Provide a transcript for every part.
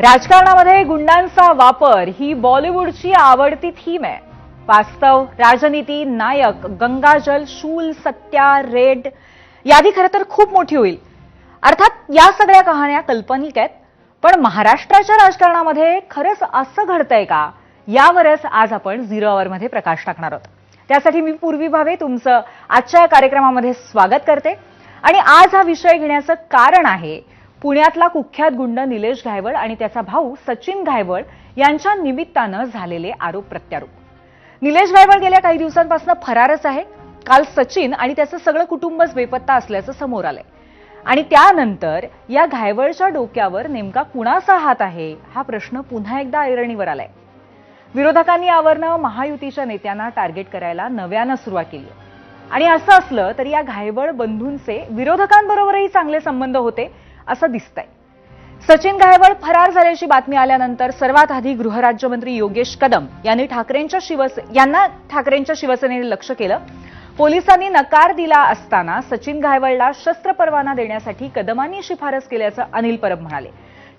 राजकारणामध्ये गुंडांचा वापर ही बॉलिवूडची आवडती थीम आहे. वास्तव राजनीती नायक गंगाजल शूल सत्या रेड यादी खरं तर खूप मोठी होईल. अर्थात या सगळ्या कहाण्या कल्पनिक आहेत. पण महाराष्ट्राच्या राजकारणामध्ये खरंच असं घडतंय का? यावरच आज आपण झिरो आवरमध्ये प्रकाश टाकणार आहोत. त्यासाठी मी पूर्वी भावे तुमचं आजच्या कार्यक्रमामध्ये स्वागत करते. आणि आज हा विषय घेण्याचं कारण आहे पुण्यातला कुख्यात गुंड निलेश घायवळ आणि त्याचा भाऊ सचिन घायवळ यांच्या निमित्तानं झालेले आरोप प्रत्यारोप. निलेश घायवळ गेल्या काही दिवसांपासून फरारच आहे. काल सचिन आणि त्याचं सगळं कुटुंबच बेपत्ता असल्याचं समोर आलंय. आणि त्यानंतर या घायवळच्या डोक्यावर नेमका कुणाचा हात आहे हा प्रश्न पुन्हा एकदा ऐरणीवर आलाय. विरोधकांनी यावरनं महायुतीच्या नेत्यांना टार्गेट करायला नव्यानं सुरुवात केली आणि असं असलं तरी या घायवळ बंधूंचे विरोधकांबरोबरही चांगले संबंध होते. असं दिसतंय. सचिन गायवळ फरार झाल्याची बातमी आल्यानंतर सर्वात आधी गृहराज्यमंत्री योगेश कदम यांनी ठाकरेंच्या शिवसे यांना ठाकरेंच्या शिवसेनेने लक्ष केलं. पोलिसांनी नकार दिला असताना सचिन गायवळला शस्त्र परवाना देण्यासाठी कदमांनी शिफारस केल्याचं अनिल परब म्हणाले.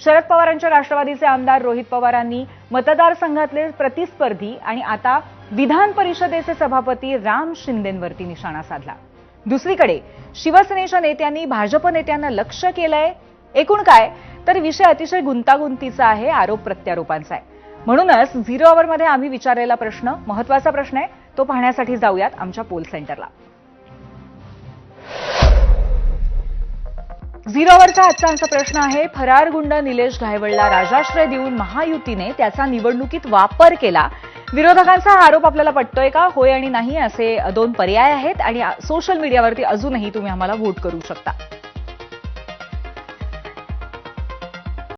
शरद पवारांच्या राष्ट्रवादीचे आमदार रोहित पवारांनी मतदारसंघातले प्रतिस्पर्धी आणि आता विधान परिषदेचे सभापती राम शिंदेंवरती निशाणा साधला. दुसरीकडे शिवसेनेच्या नेत्यांनी भाजप नेत्यांना लक्ष केलंय. एकूण काय? तर विषय अतिशय गुंतागुंतीचा आहे आरोप प्रत्यारोपांचा आहे. म्हणूनच झिरो आवरमध्ये आम्ही विचारलेला प्रश्न महत्त्वाचा प्रश्न आहे तो पाहण्यासाठी जाऊयात आमच्या पोल सेंटरला. झिरो अवरचा आजचा आमचा प्रश्न आहे फरार गुंड निलेश घायवळला राजाश्रय देऊन महायुतीने त्याचा निवडणुकीत वापर केला. विरोधकांचा हा आरोप आपल्याला पटतोय का? होय आणि नाही असे दोन पर्याय आहेत आणि सोशल मीडियावरती अजूनही तुम्ही आम्हाला वोट करू शकता.